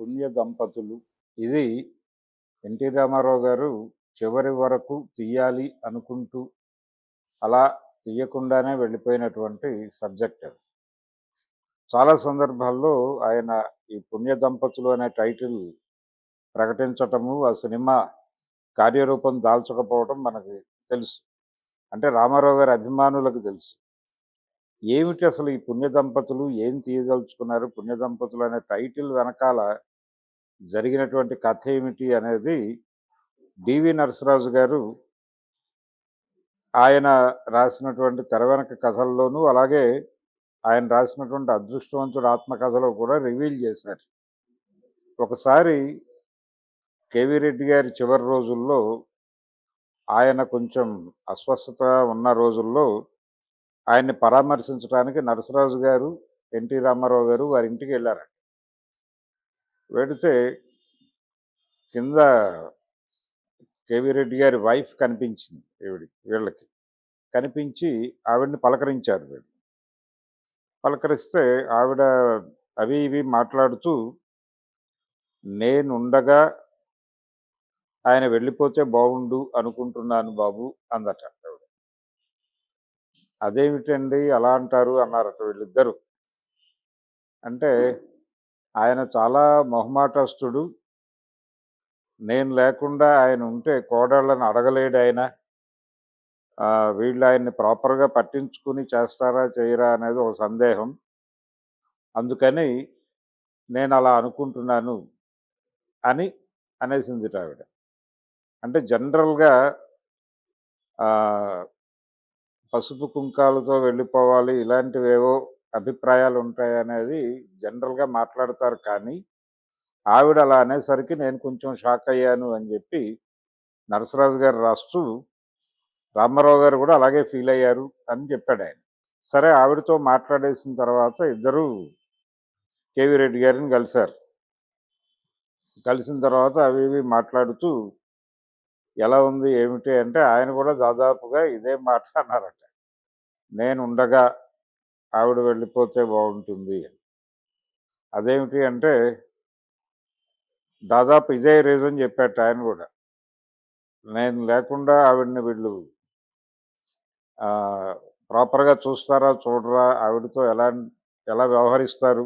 పుణ్య దంపతులు. ఇది ఎన్టీ రామారావు గారు చివరి వరకు తీయాలి అనుకుంటూ అలా తీయకుండానే వెళ్ళిపోయినటువంటి సబ్జెక్ట్ అది. చాలా సందర్భాల్లో ఆయన ఈ పుణ్య దంపతులు అనే టైటిల్ ప్రకటించటము ఆ సినిమా కార్యరూపం దాల్చకపోవడం మనకి తెలుసు. అంటే రామారావు గారి అభిమానులకు తెలుసు. ఏమిటి అసలు ఈ పుణ్య దంపతులు? ఏం తీయదలుచుకున్నారు? పుణ్య దంపతులు అనే టైటిల్ వెనకాల జరిగినటువంటి కథ ఏమిటి అనేది డివి నరసరాజు గారు ఆయన రాసినటువంటి తెర వెనక కథల్లోనూ అలాగే ఆయన రాసినటువంటి అదృష్టవంతుడు ఆత్మకథలో కూడా రివీల్ చేశారు. ఒకసారి కేవీ రెడ్డి గారి చివరి రోజుల్లో ఆయన కొంచెం అస్వస్థత ఉన్న రోజుల్లో ఆయన్ని పరామర్శించడానికి నరసరాజు గారు ఎన్టీ రామారావు గారు వారి ఇంటికి వెళ్ళారంట. వెడితే కింద కేవీ రెడ్డి గారి వైఫ్ కనిపించింది ఈవిడి వీళ్ళకి. కనిపించి ఆవిడని పలకరించారు వీళ్ళు. పలకరిస్తే ఆవిడ అవి ఇవి మాట్లాడుతూ నేనుండగా ఆయన వెళ్ళిపోతే బాగుండు అనుకుంటున్నాను బాబు అందట. అదేమిటండి అలా అంటారు అన్నారట వీళ్ళిద్దరు. అంటే ఆయన చాలా మొహమాటస్తుడు. నేను లేకుండా ఆయన ఉంటే కోడళ్ళని అడగలేడు ఆయన. వీళ్ళు ఆయన్ని ప్రాపర్గా పట్టించుకుని చేస్తారా చేయరా అనేది ఒక సందేహం. అందుకని నేను అలా అనుకుంటున్నాను అని అనేసింది ఆవిడ. అంటే జనరల్గా పసుపు కుంకాలతో వెళ్ళిపోవాలి. ఇలాంటివేవో అభిప్రాయాలు ఉంటాయి అనేది జనరల్గా మాట్లాడతారు. కానీ ఆవిడ అలా అనేసరికి నేను కొంచెం షాక్ అయ్యాను అని చెప్పి నరసరాజు గారు రాస్తూ రామారావు గారు కూడా అలాగే ఫీల్ అయ్యారు అని చెప్పాడు ఆయన. సరే ఆవిడతో మాట్లాడేసిన తర్వాత ఇద్దరు కేవీ రెడ్డి గారిని కలిశారు. కలిసిన తర్వాత అవి ఇవి మాట్లాడుతూ ఎలా ఉంది? ఏమిటి? అంటే ఆయన కూడా దాదాపుగా ఇదే మాట అన్నారట. నేను ఉండగా ఆవిడ వెళ్ళిపోతే బాగుంటుంది. అని. అదేమిటి అంటే దాదాపు ఇదే రీజన్ చెప్పాట ఆయన కూడా. నేను లేకుండా ఆవిడని వీళ్ళు ప్రాపర్గా చూస్తారా చూడరా ఆవిడతో ఎలా ఎలా వ్యవహరిస్తారు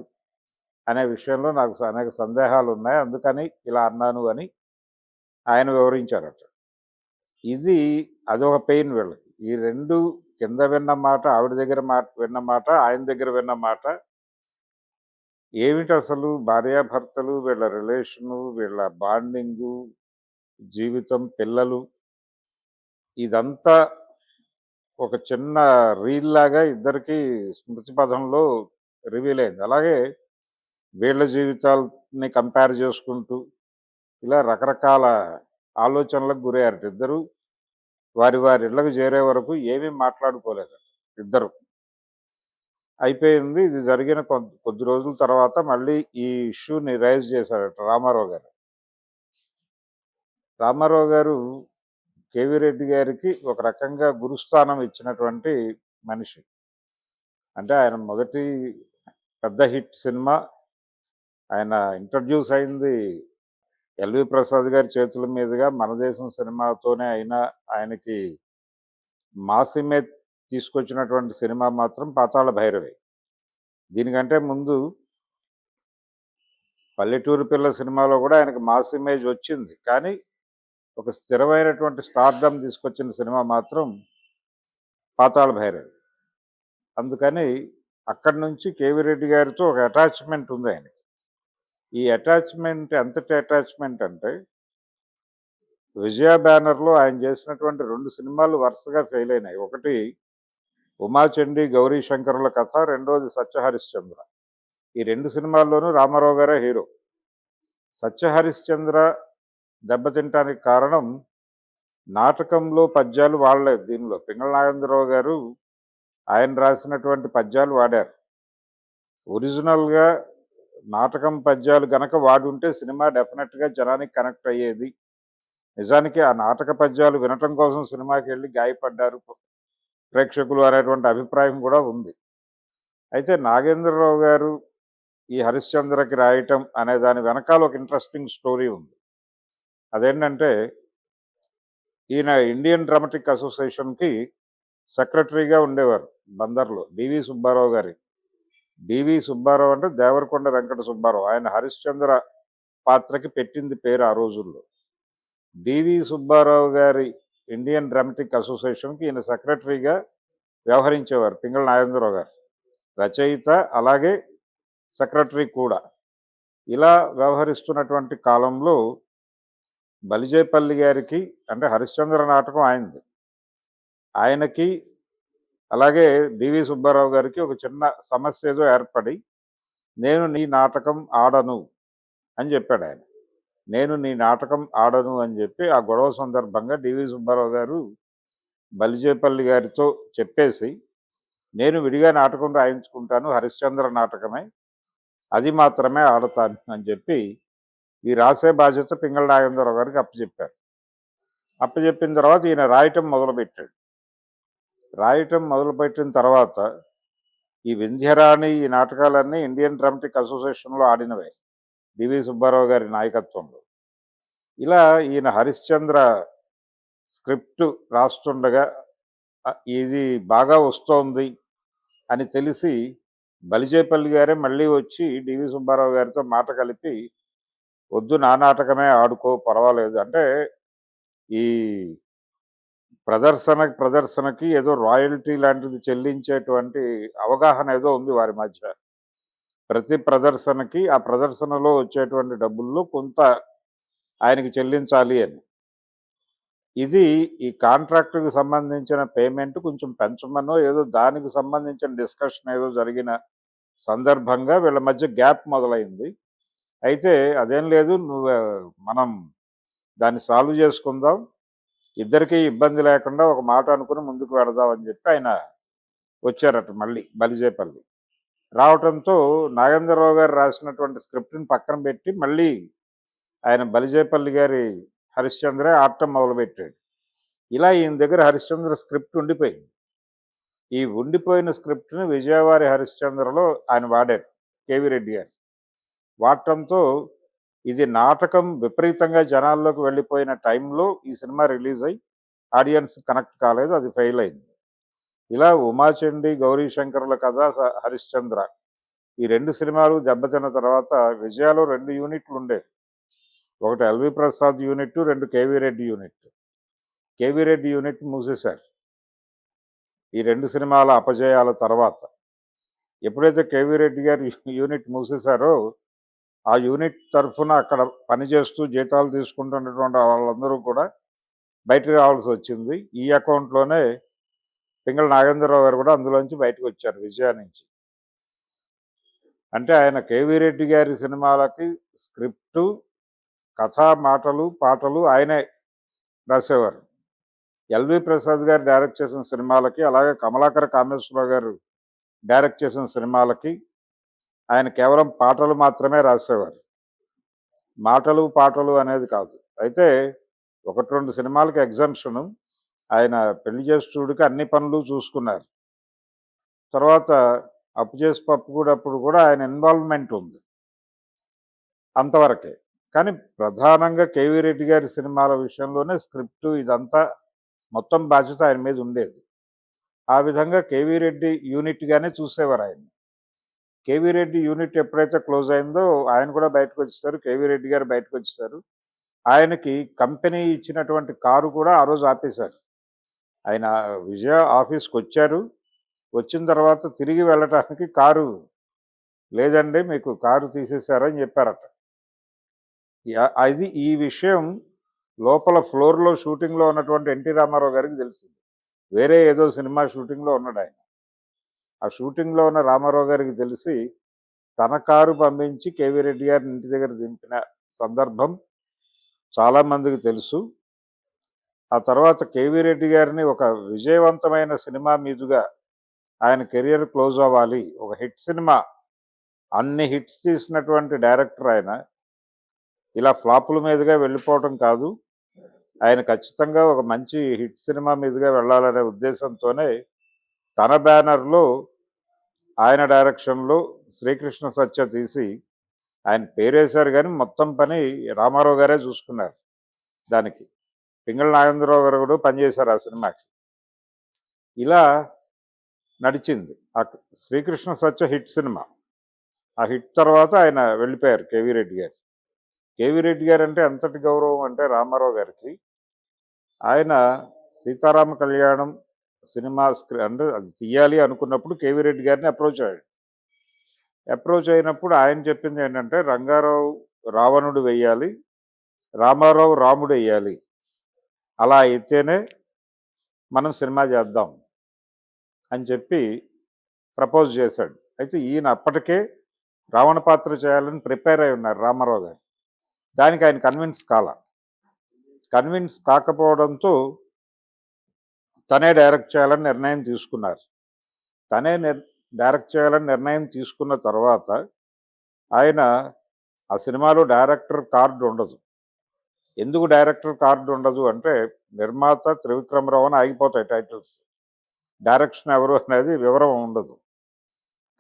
అనే విషయంలో నాకు అనేక సందేహాలు ఉన్నాయి అందుకని ఇలా అన్నాను అని ఆయన వివరించారట. ఇది అదొక పెయిన్ వీళ్ళకి. ఈ రెండు కింద విన్న మాట ఆవిడ దగ్గర మాట విన్న మాట ఆయన దగ్గర విన్న మాట ఏమిటి అసలు? భార్యాభర్తలు వీళ్ళ రిలేషను వీళ్ళ బాండింగు జీవితం పిల్లలు ఇదంతా ఒక చిన్న రీల్ లాగా ఇద్దరికి స్మృతి పథంలో రివీల్ అయింది. అలాగే వీళ్ళ జీవితాలని కంపేర్ చేసుకుంటూ ఇలా రకరకాల ఆలోచనలకు గురయ్యారట ఇద్దరు. వారి వారి ఇళ్ళకు చేరే వరకు ఏమీ మాట్లాడుకోలేదట ఇద్దరు. అయిపోయింది. ఇది జరిగిన కొద్ది కొద్ది రోజుల తర్వాత మళ్ళీ ఈ ఇష్యూని రైజ్ చేశారట రామారావు గారు. రామారావు గారు కేవీ రెడ్డి గారికి ఒక రకంగా గురుస్థానం ఇచ్చినటువంటి మనిషి. అంటే ఆయన మొదటి పెద్ద హిట్ సినిమా. ఆయన ఇంట్రడ్యూస్ అయింది ఎల్వి ప్రసాద్ గారి చేతుల మీదుగా మన దేశం సినిమాతోనే అయినా ఆయనకి మాసిమే తీసుకొచ్చినటువంటి సినిమా మాత్రం పాతాళ భైరవి. దీనికంటే ముందు పల్లెటూరు పిల్ల సినిమాలో కూడా ఆయనకు మాస్ ఇమేజ్ వచ్చింది. కానీ ఒక స్థిరమైనటువంటి స్టార్డమ్ తీసుకొచ్చిన సినిమా మాత్రం పాతాళ భైరవి. అందుకని అక్కడి నుంచి కేవీ రెడ్డి గారితో ఒక అటాచ్మెంట్ ఉంది ఆయనకి. ఈ అటాచ్మెంట్ ఎంతటి అటాచ్మెంట్ అంటే విజయ బ్యానర్లో ఆయన చేసినటువంటి రెండు సినిమాలు వరుసగా ఫెయిల్ అయినాయి. ఒకటి ఉమాచండి గౌరీ శంకరుల కథ రెండోది సత్యహరిశ్చంద్ర. ఈ రెండు సినిమాల్లోనూ రామారావు గారే హీరో. సత్యహరిశ్చంద్ర దెబ్బతింటానికి కారణం నాటకంలో పద్యాలు వాడలేదు దీనిలో. పింగళ నాగేంద్రరావు గారు ఆయన రాసినటువంటి పద్యాలు వాడారు. ఒరిజినల్గా నాటకం పద్యాలు గనక వాడుంటే సినిమా డెఫినెట్గా జనానికి కనెక్ట్ అయ్యేది. నిజానికి ఆ నాటక పద్యాలు వినటం కోసం సినిమాకి వెళ్ళి గాయపడ్డారు ప్రేక్షకులు అనేటువంటి అభిప్రాయం కూడా ఉంది. అయితే నాగేంద్రరావు గారు ఈ హరిశ్చంద్రకి రాయటం అనే దాని వెనకాల ఒక ఇంట్రెస్టింగ్ స్టోరీ ఉంది. అదేంటంటే ఈయన ఇండియన్ డ్రామాటిక్ అసోసియేషన్కి సెక్రటరీగా ఉండేవారు బందర్లో డివి సుబ్బారావు గారి డివి సుబ్బారావు అంటే దేవరకొండ వెంకట సుబ్బారావు. ఆయన హరిశ్చంద్ర పాత్రకి పెట్టింది పేరు ఆ రోజుల్లో. డివి సుబ్బారావు గారి ఇండియన్ డ్రామాటిక్ అసోసియేషన్కి ఈయన సెక్రటరీగా వ్యవహరించేవారు పింగళ నాగేంద్రరావు గారు. రచయిత అలాగే సెక్రటరీ కూడా. ఇలా వ్యవహరిస్తున్నటువంటి కాలంలో బలిజేపల్లి గారికి అంటే హరిశ్చంద్ర నాటకం ఆయనది. ఆయనకి అలాగే డివి సుబ్బారావు గారికి ఒక చిన్న సమస్య ఏదో ఏర్పడి నేను నీ నాటకం ఆడను అని చెప్పాడు ఆయన. నేను నీ నాటకం ఆడను అని చెప్పి ఆ గొడవ సందర్భంగా డివి సుబ్బారావు గారు బలిజేపల్లి గారితో చెప్పేసి నేను విడిగా నాటకం రాయించుకుంటాను హరిశ్చంద్ర నాటకమే అది మాత్రమే ఆడతాను అని చెప్పి ఈ రాసే బాధ్యత పింగళ నాగేంద్రరావు గారికి అప్పచెప్పారు. అప్పచెప్పిన తర్వాత ఈయన రాయటం మొదలుపెట్టాడు. రాయటం మొదలుపెట్టిన తర్వాత ఈ వింధ్యరాణి ఈ నాటకాలన్నీ ఇండియన్ డ్రామాటిక్ అసోసియేషన్లో ఆడినవే. డివి సుబ్బారావు గారి నాయకత్వంలో. ఇలా ఈయన హరిశ్చంద్ర స్క్రిప్ట్ రాస్తుండగా ఇది బాగా వస్తోంది అని తెలిసి బలిజేపల్లి గారే మళ్ళీ వచ్చి డివి సుబ్బారావు గారితో మాట కలిపి వద్దు నా నాటకమే ఆడుకో పర్వాలేదు. అంటే ఈ ప్రదర్శన ప్రదర్శనకి ఏదో రాయల్టీ లాంటిది చెల్లించేటువంటి అవగాహన ఏదో ఉంది వారి మధ్య. ప్రతి ప్రదర్శనకి ఆ ప్రదర్శనలో వచ్చేటువంటి డబ్బుల్లో కొంత ఆయనకి చెల్లించాలి అని. ఇది ఈ కాంట్రాక్టుకి సంబంధించిన పేమెంట్ కొంచెం పెంచమనో ఏదో దానికి సంబంధించిన డిస్కషన్ ఏదో జరిగిన సందర్భంగా వీళ్ళ మధ్య గ్యాప్ మొదలైంది. అయితే అదేం లేదు నువ్వు మనం దాన్ని సాల్వ్ చేసుకుందాం. ఇద్దరికీ ఇబ్బంది లేకుండా ఒక మాట అనుకుని ముందుకు వెళదామని చెప్పి ఆయన వచ్చారట మళ్ళీ బలిజేపల్లి. రావటంతో నాగేంద్రరావు గారు రాసినటువంటి స్క్రిప్ట్ని పక్కన పెట్టి మళ్ళీ ఆయన బలిజేపల్లి గారి హరిశ్చంద్రే ఆడటం మొదలుపెట్టాడు. ఇలా ఈయన దగ్గర హరిశ్చంద్ర స్క్రిప్ట్ ఉండిపోయింది. ఈ ఉండిపోయిన స్క్రిప్ట్ని విజయవారి హరిశ్చంద్రలో ఆయన వాడారు. కేవీ రెడ్డి గారు. వాడటంతో ఇది నాటకం విపరీతంగా జనాల్లోకి వెళ్ళిపోయిన టైంలో ఈ సినిమా రిలీజ్ అయ్యి ఆడియన్స్ కనెక్ట్ కాలేదు అది ఫెయిల్ అయింది. ఇలా ఉమాచండి గౌరీ శంకర్ల కథ హరిశ్చంద్ర ఈ రెండు సినిమాలు దెబ్బతిన్న తర్వాత విజయాలో రెండు యూనిట్లు ఉండేవి. ఒకటి ఎల్వి ప్రసాద్ యూనిట్ రెండు K V Reddy unit K V Reddy unit మూసేశారు. ఈ రెండు సినిమాల అపజయాల తర్వాత ఎప్పుడైతే కేవీ రెడ్డి గారు యూనిట్ మూసేశారో ఆ యూనిట్ తరఫున అక్కడ పనిచేస్తూ జీతాలు తీసుకుంటున్నటువంటి వాళ్ళందరూ కూడా బయటకు రావాల్సి వచ్చింది. ఈ అకౌంట్లోనే పింగళ నాగేంద్రరావు గారు కూడా అందులోంచి బయటకు వచ్చారు విజయ నుంచి. అంటే ఆయన కేవీ రెడ్డి గారి సినిమాలకి స్క్రిప్టు కథ మాటలు పాటలు ఆయనే రాసేవారు. ఎల్వి ప్రసాద్ గారు డైరెక్ట్ చేసిన సినిమాలకి అలాగే కమలాకర కామేశ్వరరావు గారు డైరెక్ట్ చేసిన సినిమాలకి ఆయన కేవలం పాటలు మాత్రమే రాసేవారు. మాటలు పాటలు అనేది కాదు. అయితే ఒకటి రెండు సినిమాలకు ఎగ్జామ్షను ఆయన పెళ్ళి చేస్తుడికి అన్ని పనులు చూసుకున్నారు. తర్వాత అప్పు చేసి పప్పు కూడా అప్పుడు కూడా ఆయన ఇన్వాల్వ్మెంట్ ఉంది. అంతవరకే. కానీ ప్రధానంగా కేవీ రెడ్డి గారి సినిమాల విషయంలోనే స్క్రిప్ట్ ఇదంతా మొత్తం బాధ్యత ఆయన మీద ఉండేది. ఆ విధంగా కేవీ రెడ్డి యూనిట్గానే చూసేవారు ఆయన. కేవీ రెడ్డి యూనిట్ ఎప్పుడైతే క్లోజ్ అయిందో ఆయన కూడా బయటకు వచ్చేస్తారు కేవీ రెడ్డి గారు బయటకు వచ్చేస్తారు ఆయనకి కంపెనీ ఇచ్చినటువంటి కారు కూడా ఆ రోజు ఆపేశారు. ఆయన విజయ ఆఫీస్కి వచ్చారు. వచ్చిన తర్వాత తిరిగి వెళ్ళటానికి కారు లేదండి మీకు కారు తీసేశారని చెప్పారట. అది ఈ విషయం లోపల ఫ్లోర్లో షూటింగ్లో ఉన్నటువంటి ఎన్టీ రామారావు గారికి తెలిసింది. వేరే ఏదో సినిమా షూటింగ్లో ఉన్నాడు ఆయన. ఆ షూటింగ్లో ఉన్న రామారావు గారికి తెలిసి తన కారు పంపించి కేవీ రెడ్డి గారిని ఇంటి దగ్గర దింపిన సందర్భం చాలామందికి తెలుసు. ఆ తర్వాత కేవీ రెడ్డి గారిని ఒక విజయవంతమైన సినిమా మీదుగా ఆయన కెరియర్ క్లోజ్ అవ్వాలి. ఒక హిట్ సినిమా. అన్ని హిట్స్ తీసినటువంటి డైరెక్టర్ ఆయన. ఇలా ఫ్లాపుల మీదుగా వెళ్ళిపోవటం కాదు. ఆయన ఖచ్చితంగా ఒక మంచి హిట్ సినిమా మీదుగా వెళ్ళాలనే ఉద్దేశంతోనే తన బ్యానర్లో ఆయన డైరెక్షన్లో శ్రీకృష్ణ సత్య తీసి ఆయన పేరేశారు కానీ మొత్తం పని రామారావు గారే చూసుకున్నారు దానికి. పింగళ నాగేంద్రరావు గారు కూడా పనిచేశారు ఆ సినిమాకి. ఇలా నడిచింది. ఆ శ్రీకృష్ణ సత్య హిట్ సినిమా. ఆ హిట్ తర్వాత ఆయన వెళ్ళిపోయారు కేవీ రెడ్డి గారు. కేవీ రెడ్డి గారు అంటే ఎంతటి గౌరవం అంటే రామారావు గారికి. ఆయన సీతారామ కళ్యాణం సినిమా స్క్రీన్ అంటే అది తీయాలి అనుకున్నప్పుడు కేవీ రెడ్డి గారిని అప్రోచ్ అయ్యాడు. అప్రోచ్ అయినప్పుడు ఆయన చెప్పింది ఏంటంటే రంగారావు రావణుడు వెయ్యాలి రామారావు రాముడు వెయ్యాలి. అలా అయితేనే మనం సినిమా చేద్దాం అని చెప్పి ప్రపోజ్ చేశాడు. అయితే ఈయన అప్పటికే రావణ పాత్ర చేయాలని ప్రిపేర్ అయి ఉన్నారు రామారావు గారు. దానికి ఆయన కన్విన్స్ కాల. కన్విన్స్ కాకపోవడంతో తనే డైరెక్ట్ చేయాలని నిర్ణయం తీసుకున్నారు. తనే నిర్ డైరెక్ట్ చేయాలని నిర్ణయం తీసుకున్న తర్వాత ఆయన ఆ సినిమాలో డైరెక్టర్ కార్డు ఉండదు. ఎందుకు డైరెక్టర్ కార్డు ఉండదు అంటే నిర్మాత త్రివిక్రమరావు అని ఆగిపోతాయి టైటిల్స్. డైరెక్షన్ ఎవరు అనేది వివరం ఉండదు.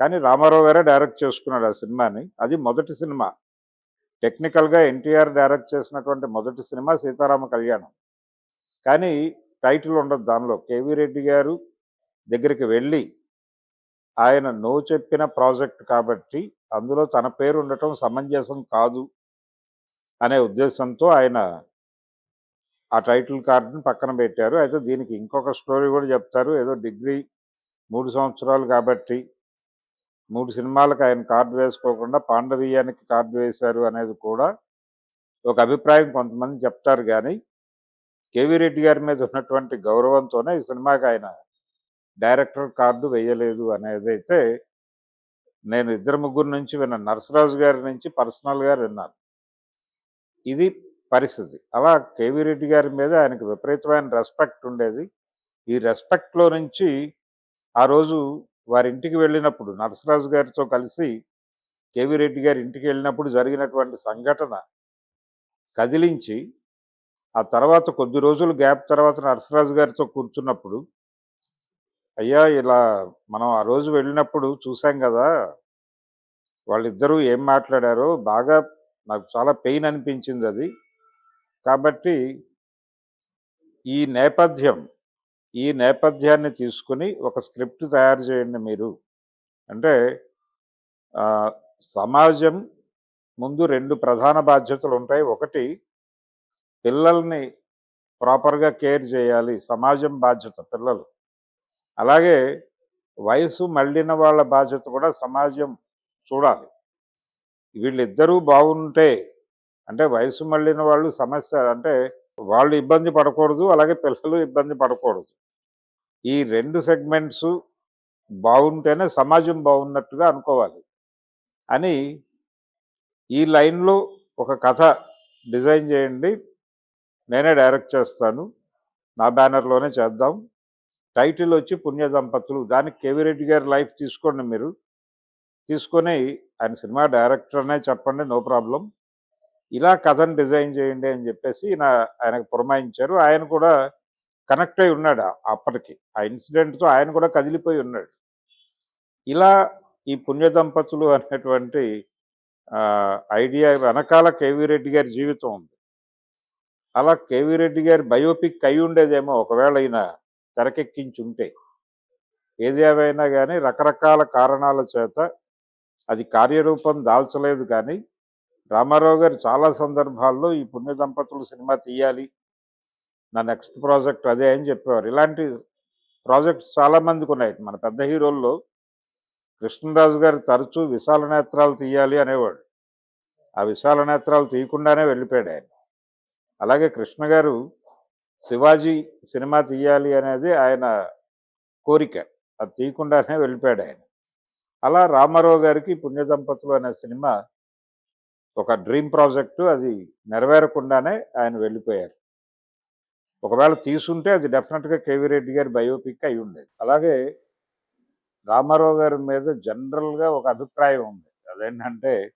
కానీ రామారావు గారే డైరెక్ట్ చేసుకున్నాడు ఆ సినిమాని. అది మొదటి సినిమా. టెక్నికల్గా ఎన్టీఆర్ డైరెక్ట్ చేసినటువంటి మొదటి సినిమా సీతారామ కళ్యాణం. కానీ టైటిల్ ఉండదు దానిలో. కేవీ రెడ్డి గారు దగ్గరికి వెళ్ళి ఆయన నో చెప్పిన ప్రాజెక్ట్ కాబట్టి అందులో తన పేరు ఉండటం సమంజసం కాదు అనే ఉద్దేశంతో ఆయన ఆ టైటిల్ కార్డుని పక్కన పెట్టారు. అయితే దీనికి ఇంకొక స్టోరీ కూడా చెప్తారు. ఏదో డిగ్రీ మూడు సంవత్సరాలు కాబట్టి మూడు సినిమాలకు ఆయన కార్డు వేసుకోకుండా పాండవీయానికి కార్డు వేశారు అనేది కూడా ఒక అభిప్రాయం కొంతమంది చెప్తారు. కానీ కేవీ రెడ్డి గారి మీద ఉన్నటువంటి గౌరవంతోనే ఈ సినిమాకి ఆయన డైరెక్టర్ కార్డు వేయలేదు అనేదైతే నేను ఇద్దరు ముగ్గురు నుంచి విన్న నరసరాజు గారి నుంచి పర్సనల్గా విన్నాను. ఇది పరిస్థితి. అలా కేవీ రెడ్డి గారి మీద ఆయనకు విపరీతమైన రెస్పెక్ట్ ఉండేది. ఈ రెస్పెక్ట్లో నుంచి ఆ రోజు వారి ఇంటికి వెళ్ళినప్పుడు నరసరాజు గారితో కలిసి కేవీ రెడ్డి గారి ఇంటికి వెళ్ళినప్పుడు జరిగినటువంటి సంఘటన కదిలించి ఆ తర్వాత కొద్ది రోజులు గ్యాప్ తర్వాత నరసరాజు గారితో కూర్చున్నప్పుడు అయ్యా ఇలా మనం ఆ రోజు వెళ్ళినప్పుడు చూసాం కదా వాళ్ళిద్దరూ ఏం మాట్లాడారో బాగా నాకు చాలా పెయిన్ అనిపించింది అది. కాబట్టి ఈ నేపథ్యం ఈ నేపథ్యాన్ని తీసుకుని ఒక స్క్రిప్ట్ తయారు చేయండి మీరు. అంటే సమాజం ముందు రెండు ప్రధాన బాధ్యతలు ఉంటాయి. ఒకటి పిల్లల్ని ప్రాపర్గా కేర్ చేయాలి. సమాజం బాధ్యత పిల్లలు. అలాగే వయసు మళ్ళిన వాళ్ళ బాధ్యత కూడా సమాజం చూడాలి. వీళ్ళిద్దరూ బాగుంటే అంటే వయసు మళ్ళిన వాళ్ళు సమస్య అంటే వాళ్ళు ఇబ్బంది పడకూడదు అలాగే పిల్లలు ఇబ్బంది పడకూడదు. ఈ రెండు సెగ్మెంట్స్ బాగుంటేనే సమాజం బాగున్నట్టుగా అనుకోవాలి అని ఈ లైన్లో ఒక కథ డిజైన్ చేయండి. నేనే డైరెక్ట్ చేస్తాను. నా బ్యానర్లోనే చేద్దాం. టైటిల్ వచ్చి పుణ్య దంపతులు. దానికి కేవీ రెడ్డి గారి లైఫ్ తీసుకోండి మీరు. తీసుకొని ఆయన సినిమా డైరెక్టర్ అనే చెప్పండి నో ప్రాబ్లం. ఇలా కథను డిజైన్ చేయండి అని చెప్పేసి నా ఆయనకు పురమాయించారు. ఆయన కూడా కనెక్ట్ అయి ఉన్నాడు ఆ- అప్పటికి. ఆ ఇన్సిడెంట్తో ఆయన కూడా కదిలిపోయి ఉన్నాడు. ఇలా ఈ పుణ్య దంపతులు అనేటువంటి ఐడియా వెనకాల కేవీ రెడ్డి గారి జీవితం ఉంది. అలా కేవీ రెడ్డి గారి బయోపిక్ అయి ఉండేదేమో ఒకవేళ అయినా తెరకెక్కించి ఉంటే ఏది ఏవైనా కానీ రకరకాల కారణాల చేత అది కార్యరూపం దాల్చలేదు కానీ రామారావు గారు చాలా సందర్భాల్లో ఈ పుణ్య దంపతులు సినిమా తీయాలి నా నెక్స్ట్ ప్రాజెక్ట్ అదే అని చెప్పేవారు. ఇలాంటి ప్రాజెక్ట్స్ చాలా మందికి ఉన్నాయి. మన పెద్ద హీరోల్లో కృష్ణరాజు గారు తరచూ విశాల నేత్రాలు తీయాలి అనేవాడు. ఆ విశాల నేత్రాలు తీయకుండానే వెళ్ళిపోయాడు ఆయన. అలాగే కృష్ణ గారు శివాజీ సినిమా తీయాలి అనేది ఆయన కోరిక. అది తీయకుండానే వెళ్ళిపోయాడు ఆయన. అలా రామారావు గారికి పుణ్య దంపతులు అనే సినిమా ఒక డ్రీమ్ ప్రాజెక్టు అది నెరవేరకుండానే ఆయన వెళ్ళిపోయారు. ఒకవేళ తీసుంటే అది డెఫినెట్గా కేవీ రెడ్డి గారి బయోపిక్ అయి ఉండేది. అలాగే రామారావు గారి మీద జనరల్గా ఒక అభిప్రాయం ఉంది. అదేంటంటే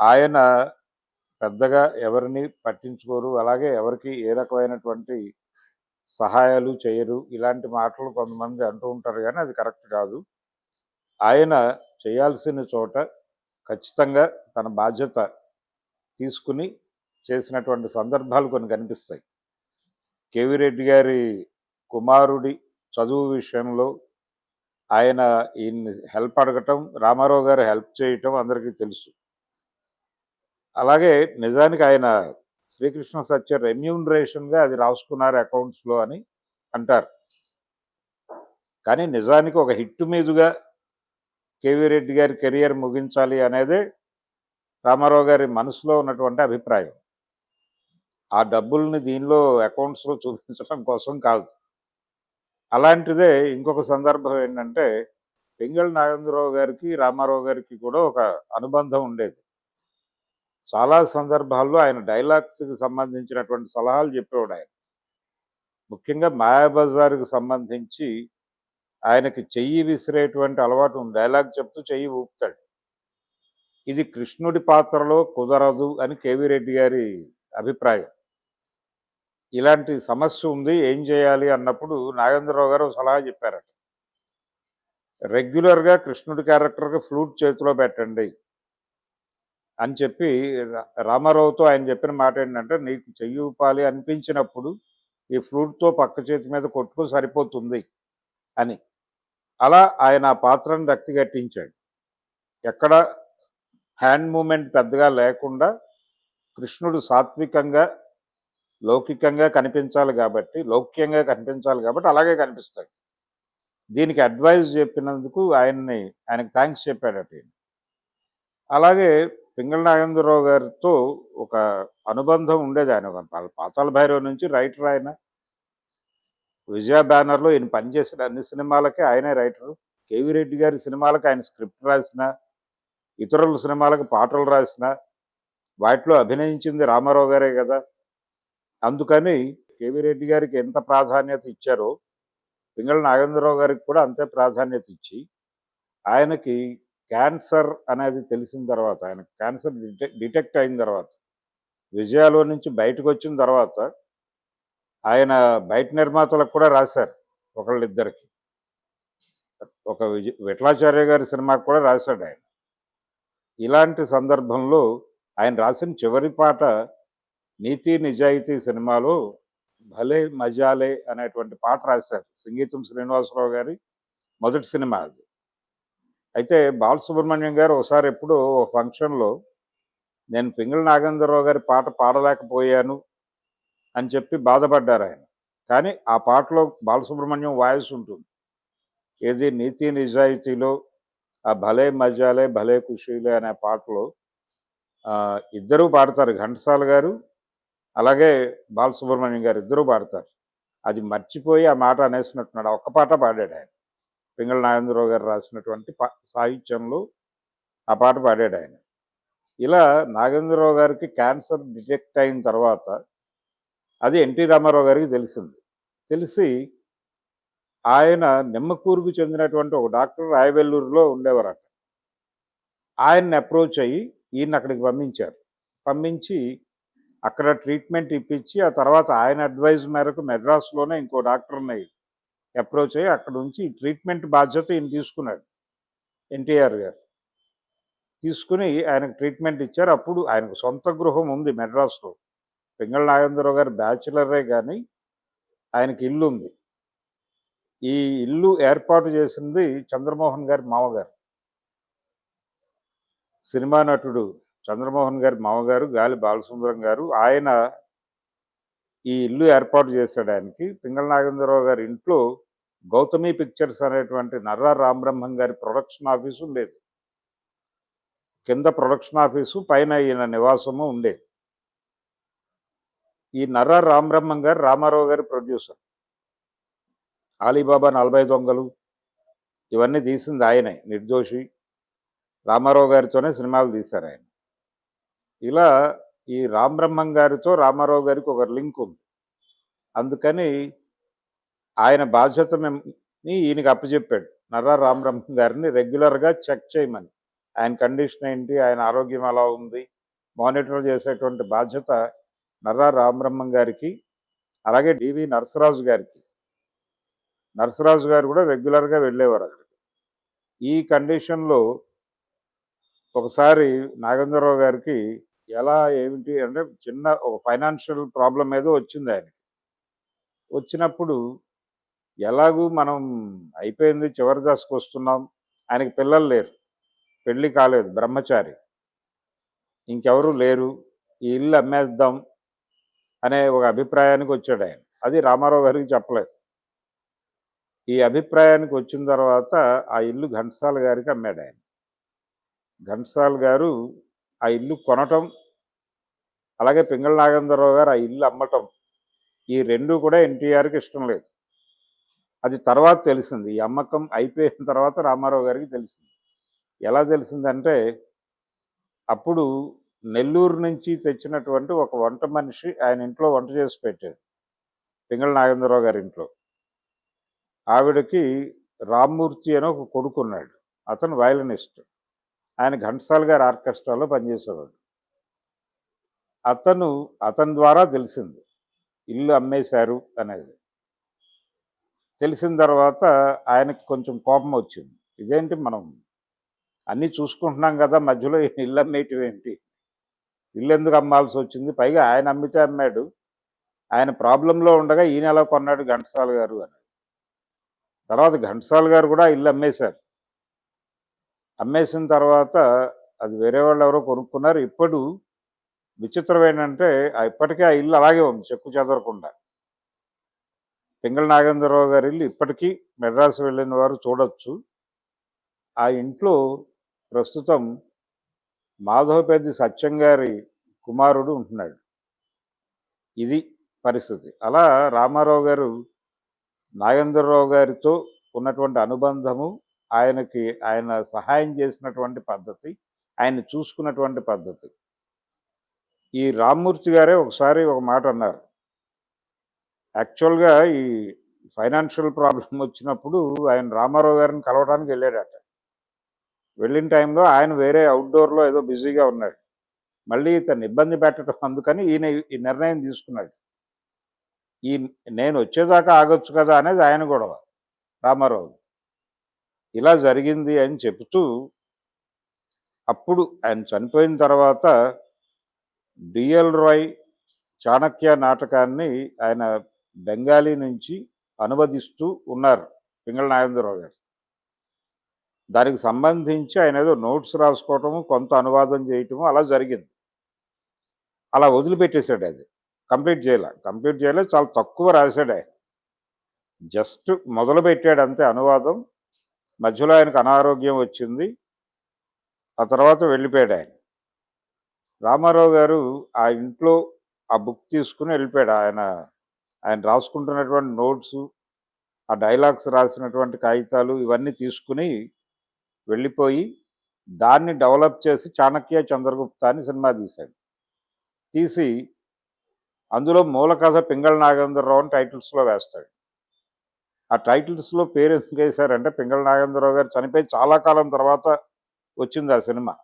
ఆయన పెద్దగా ఎవరిని పట్టించుకోరు. అలాగే ఎవరికి ఏ రకమైనటువంటి సహాయాలు చేయరు. ఇలాంటి మాటలు కొంతమంది అంటూ ఉంటారు కానీ అది కరెక్ట్ కాదు. ఆయన చేయాల్సిన చోట ఖచ్చితంగా తన బాధ్యత తీసుకుని చేసినటువంటి సందర్భాలు కొన్ని కనిపిస్తాయి. కేవీ రెడ్డి గారి కుమారుడి చదువు విషయంలో ఆయన ఈయన్ని హెల్ప్ అడగటం రామారావు గారు హెల్ప్ చేయటం అందరికీ తెలుసు. అలాగే నిజానికి ఆయన శ్రీకృష్ణ సత్య రెమ్యూనరేషన్గా అది రాసుకున్నారు అకౌంట్స్లో అని అంటారు. కానీ నిజానికి ఒక హిట్ మీదుగా కేవీ రెడ్డి గారి కెరియర్ ముగించాలి అనేది రామారావు గారి మనసులో ఉన్నటువంటి అభిప్రాయం. ఆ డబ్బుల్ని దీనిలో అకౌంట్స్లో చూపించడం కోసం కాదు. అలాంటిదే ఇంకొక సందర్భం ఏంటంటే పింగళ నాగేంద్రరావు గారికి రామారావు గారికి కూడా ఒక అనుబంధం ఉండేది. చాలా సందర్భాల్లో ఆయన డైలాగ్స్కి సంబంధించినటువంటి సలహాలు చెప్పేవాడు ఆయన. ముఖ్యంగా మాయాబజార్కి సంబంధించి ఆయనకి చెయ్యి విసిరేటువంటి అలవాటు ఉంది. డైలాగ్ చెప్తూ చెయ్యి ఊపుతాడు. ఇది కృష్ణుడి పాత్రలో కుదరదు అని కేవీ రెడ్డి గారి అభిప్రాయం. ఇలాంటి సమస్య ఉంది ఏం చేయాలి అన్నప్పుడు నాగేంద్రరావు గారు సలహా చెప్పారట. రెగ్యులర్గా కృష్ణుడి క్యారెక్టర్కి ఫ్లూట్ చేతిలో పెట్టండి. అని చెప్పి రా- రామారావుతో ఆయన చెప్పిన మాట ఏంటంటే నీకు చెయ్యి ఊపాలి అనిపించినప్పుడు ఈ ఫ్రూట్తో పక్క చేతి మీద కొట్టుకు సరిపోతుంది అని. అలా ఆయన ఆ పాత్రను రక్తి కట్టించాడు ఎక్కడ హ్యాండ్ మూమెంట్ పెద్దగా లేకుండా కృష్ణుడు సాత్వికంగా లౌకికంగా కనిపించాలి కాబట్టి లౌక్యంగా కనిపించాలి కాబట్టి అలాగే కనిపిస్తాడు. దీనికి అడ్వైజ్ చెప్పినందుకు ఆయన్ని ఆయనకు థ్యాంక్స్ చెప్పాడట అలాగే పింగళ నాగేంద్రరావు గారితో ఒక అనుబంధం ఉండేది ఆయన. ఒక పా- భైరవ్ నుంచి రైటర్ ఆయన. విజయ బ్యానర్లో ఈయన పనిచేసిన అన్ని సినిమాలకి ఆయనే రైటరు. కేవీ రెడ్డి గారి సినిమాలకు ఆయన స్క్రిప్ట్ రాసిన ఇతరుల సినిమాలకు పాటలు రాసిన వాటిలో అభినయించింది రామారావు గారే కదా. అందుకని కేవీ రెడ్డి గారికి ఎంత ప్రాధాన్యత ఇచ్చారో పింగళ నాగేంద్రరావు గారికి కూడా అంతే ప్రాధాన్యత ఇచ్చి ఆయనకి క్యాన్సర్ అనేది తెలిసిన తర్వాత ఆయన క్యాన్సర్ డిటెక్ డిటెక్ట్ అయిన తర్వాత విజయాలో నుంచి బయటకు వచ్చిన తర్వాత ఆయన బయట నిర్మాతలకు కూడా రాశారు ఒకళ్ళిద్దరికి. ఒక విజయ విఠలాచార్య గారి సినిమాకు కూడా రాశాడు ఆయన. ఇలాంటి సందర్భంలో ఆయన రాసిన చివరి పాట నీతి నిజాయితీ సినిమాలో భలే మజాలే అనేటువంటి పాట రాశారు. సంగీతం శ్రీనివాసరావు గారి మొదటి సినిమా అది. అయితే బాలసుబ్రహ్మణ్యం గారు ఒకసారి ఎప్పుడు ఒక ఫంక్షన్లో నేను పింగళ నాగేంద్రరావు గారి పాట పాడలేకపోయాను అని చెప్పి బాధపడ్డారు ఆయన. కానీ ఆ పాటలో బాలసుబ్రహ్మణ్యం వాయిస్ ఉంటుంది. ఏది నీతి నిజాయితీలో ఆ భలే మజాలే భలే ఖుషీలే అనే పాటలో ఇద్దరూ పాడతారు ఘంటసాల గారు అలాగే బాలసుబ్రహ్మణ్యం గారు ఇద్దరూ పాడతారు. అది మర్చిపోయి ఆ మాట అనేసినట్టున్నాడు. ఒక్క పాట పాడాడు ఆయన. పింగళ నాగేంద్రరావు గారు రాసినటువంటి సాహిత్యంలో ఆ పాట పాడాడు ఆయన. ఇలా నాగేంద్రరావు గారికి క్యాన్సర్ డిటెక్ట్ అయిన తర్వాత అది ఎన్టీ రామారావు గారికి తెలిసింది. తెలిసి ఆయన నిమ్మకూరుకు చెందినటువంటి ఒక డాక్టర్ రాయవెల్లూరులో ఉండేవారట. ఆయన్ని అప్రోచ్ అయ్యి ఈయన అక్కడికి పంపించారు. పంపించి అక్కడ ట్రీట్మెంట్ ఇప్పించి ఆ తర్వాత ఆయన అడ్వైజ్ మేరకు మెడ్రాస్లోనే ఇంకో డాక్టర్ని అప్రోచ్ అయ్యి అక్కడ నుంచి ఈ ట్రీట్మెంట్ బాధ్యత ఈయన తీసుకున్నాడు. ఎన్టీఆర్ గారు. తీసుకుని ఆయనకు ట్రీట్మెంట్ ఇచ్చారు. అప్పుడు ఆయనకు సొంత గృహం ఉంది మెడ్రాస్లో. పింగళ నాగేంద్రరావు గారు బ్యాచులరే కానీ ఆయనకి ఇల్లు ఉంది. ఈ ఇల్లు ఏర్పాటు చేసింది చంద్రమోహన్ గారి మామగారు. సినిమా నటుడు చంద్రమోహన్ గారి మామగారు గాలి బాలసుందరం గారు. ఆయన ఈ ఇల్లు ఏర్పాటు చేశాడు ఆయనకి. పింగళ నాగేంద్రరావు గారి ఇంట్లో గౌతమి పిక్చర్స్ అనేటువంటి నర్రా రామబ్రహ్మం గారి ప్రొడక్షన్ ఆఫీసు ఉండేది. కింద ప్రొడక్షన్ ఆఫీసు పైన ఈయన నివాసము ఉండేది. ఈ నర్రా రామబ్రహ్మం గారు రామారావు గారి ప్రొడ్యూసర్. అలీబాబా నలభై దొంగలు ఇవన్నీ తీసింది ఆయనే నిర్దోషి. రామారావు గారితోనే సినిమాలు తీశారు ఆయన. ఇలా ఈ రామబ్రహ్మం గారితో రామారావు గారికి ఒక లింక్ ఉంది. అందుకని ఆయన బాధ్యతని ఈయనకి అప్పచెప్పాడు నర్రా రామ్ గారిని రెగ్యులర్గా చెక్ చేయమని. ఆయన కండిషన్ ఏంటి? ఆయన ఆరోగ్యం ఎలా ఉంది? మానిటర్ చేసేటువంటి బాధ్యత నర్రా రామ్ గారికి అలాగే డివి నరసరాజు గారికి. నరసరాజు గారు కూడా రెగ్యులర్గా వెళ్ళేవారు అక్కడికి. ఈ కండిషన్‌లో ఒకసారి నాగేంద్రరావు గారికి ఎలా ఏమిటి అంటే చిన్న ఒక ఫైనాన్షియల్ ప్రాబ్లం ఏదో వచ్చింది ఆయనకి. వచ్చినప్పుడు ఎలాగూ మనం అయిపోయింది చివరి దశకొస్తున్నాం. ఆయనకి పిల్లలు లేరు. పెళ్ళి కాలేదు. బ్రహ్మచారి. ఇంకెవరు లేరు. ఈ ఇల్లు అమ్మేద్దాం అనే ఒక అభిప్రాయానికి వచ్చాడాయన. అది రామారావు గారికి చెప్పలేదు. ఈ అభిప్రాయానికి వచ్చిన తర్వాత ఆ ఇల్లు ఘంటసాల గారికి అమ్మాడాయన. ఘంటసాల గారు ఆ ఇల్లు కొనటం, అలాగే పింగళ నాగేంద్రరావు గారు ఆ ఇల్లు అమ్మటం. ఈ రెండు కూడా ఎన్టీఆర్‌కి ఇష్టం లేదు. అది తర్వాత తెలిసింది. ఈ అమ్మకం అయిపోయిన తర్వాత రామారావు గారికి తెలిసింది. ఎలా తెలిసిందంటే అప్పుడు నెల్లూరు నుంచి తెచ్చినటువంటి ఒక వంట మనిషి ఆయన ఇంట్లో వంట చేసి పెట్టేది. పింగళ నాగేంద్రరావు గారి ఇంట్లో. ఆవిడకి రామ్మూర్తి అని ఒక కొడుకున్నాడు. అతను వయలనిస్ట్ ఆయన ఘంటసాల గారి ఆర్కెస్ట్రాలో పనిచేసేవాడు. అతను అతని ద్వారా తెలిసింది. ఇల్లు అమ్మేశారు అనేది. తెలిసిన తర్వాత ఆయనకి కొంచెం కోపం వచ్చింది. ఇదేంటి మనం అన్నీ చూసుకుంటున్నాం కదా! మధ్యలో ఇల్లు అమ్మేయటం ఏంటి? ఇల్లు ఎందుకు అమ్మాల్సి వచ్చింది? పైగా ఆయన అమ్మితే అమ్మాడు. ఆయన ప్రాబ్లంలో ఉండగా ఈయన ఎలా కొన్నాడు ఘంటసాల గారు అని. తర్వాత ఘంటసాల గారు కూడా ఇల్లు అమ్మేశారు. అమ్మేసిన తర్వాత అది వేరే వాళ్ళు ఎవరో కొనుక్కున్నారు. ఇప్పుడు విచిత్రం ఏంటంటే ఇప్పటికే ఆ ఇల్లు అలాగే ఉంది చెక్కు చెదరకుండా. పింగళ నాగేంద్రరావు గారి వెళ్ళి ఇప్పటికీ మెడ్రాస్ వెళ్ళిన వారు చూడొచ్చు. ఆ ఇంట్లో ప్రస్తుతం మాధవపేది సత్యం గారి కుమారుడు ఉంటున్నాడు. ఇది పరిస్థితి. అలా రామారావు గారు నాగేంద్రరావు గారితో ఉన్నటువంటి అనుబంధము, ఆయనకి ఆయన సహాయం చేసినటువంటి పద్ధతి, ఆయన చూసుకున్నటువంటి పద్ధతి. ఈ రామ్మూర్తి గారే ఒకసారి ఒక మాట అన్నారు. యాక్చువల్‌గా ఈ ఫైనాన్షియల్ ప్రాబ్లమ్ వచ్చినప్పుడు ఆయన రామారావు గారిని కలవడానికి వెళ్ళాడట. వెళ్ళిన టైంలో ఆయన వేరే అవుట్డోర్లో ఏదో బిజీగా ఉన్నాడు. మళ్ళీ ఇతను ఇబ్బంది పెట్టడం అందుకని ఈయన ఈ నిర్ణయం తీసుకున్నాడు. ఈ నేను వచ్చేదాకా ఆగొచ్చు కదా! అనేది ఆయన గొడవ. రామారావు ఇలా జరిగింది అని చెబుతూ అప్పుడు ఆయన చనిపోయిన తర్వాత డిఎల్ రాయ్ చాణక్య నాటకాన్ని ఆయన బెంగాలీ నుంచి అనువదిస్తూ ఉన్నారు పింగళ నాగేంద్రరావు గారు. దానికి సంబంధించి ఆయన ఏదో నోట్స్ రాసుకోవటము, కొంత అనువాదం చేయటము అలా జరిగింది. అలా వదిలిపెట్టేశాడు అది. కంప్లీట్ చేయలా. కంప్లీట్ చేయలేదు. చాలా తక్కువ రాశాడు ఆయన. జస్ట్ మొదలుపెట్టాడు అంతే అనువాదం. మధ్యలో ఆయనకు అనారోగ్యం వచ్చింది. ఆ తర్వాత వెళ్ళిపోయాడు ఆయన. రామారావు గారు ఆ ఇంట్లో ఆ బుక్ తీసుకుని వెళ్ళిపోయాడు. ఆయన ఆయన రాసుకుంటున్నటువంటి నోట్స్ ఆ డైలాగ్స్ రాసినటువంటి కాగితాలు ఇవన్నీ తీసుకుని వెళ్ళిపోయి దాన్ని డెవలప్ చేసి 'చాణక్య చంద్రగుప్త' అని సినిమా తీశాడు. తీసి అందులో మూల కథ పింగళ నాగేంద్రరావు అని టైటిల్స్‌లో వేస్తాడు. ఆ టైటిల్స్‌లో పేరు ఎందుకు వేశారంటే పింగళ నాగేంద్రరావు గారు చనిపోయి చాలా కాలం తర్వాత వచ్చింది ఆ సినిమా.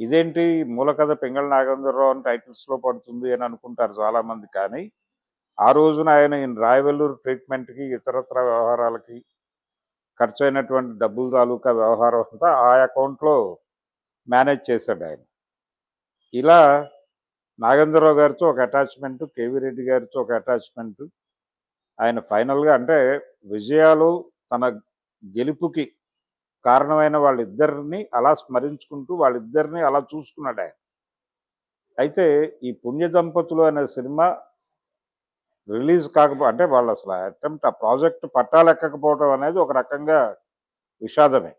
ఇదేంటి మూల కథ పింగళ నాగేంద్రరావు అని టైటిల్స్‌లో పడుతుంది అని అనుకుంటారు చాలామంది. కానీ ఆ రోజున ఆయన రాయవెల్లూరు ట్రీట్మెంట్‌కి, ఇతరత్ర వ్యవహారాలకి ఖర్చు అయినటువంటి డబ్బుల తాలూకా వ్యవహారం అంతా ఆ అకౌంట్‌లో మేనేజ్ చేశాడు ఆయన. ఇలా నాగేంద్రరావు గారితో ఒక అటాచ్మెంట్ కేవీ రెడ్డి గారితో ఒక అటాచ్మెంట్ ఆయన ఫైనల్‌గా అంటే విజయాలు తన గెలుపుకి కారణమైన వాళ్ళిద్దరిని అలా స్మరించుకుంటూ వాళ్ళిద్దరిని అలా చూసుకున్నాడాయన. అయితే ఈ 'పుణ్య దంపతులు' అనే సినిమా రిలీజ్ కాకపో అంటే వాళ్ళు అసలు అటెంప్ట్ ఆ ప్రాజెక్ట్ పట్టాలెక్కకపోవడం అనేది ఒక రకంగా విషాదమే.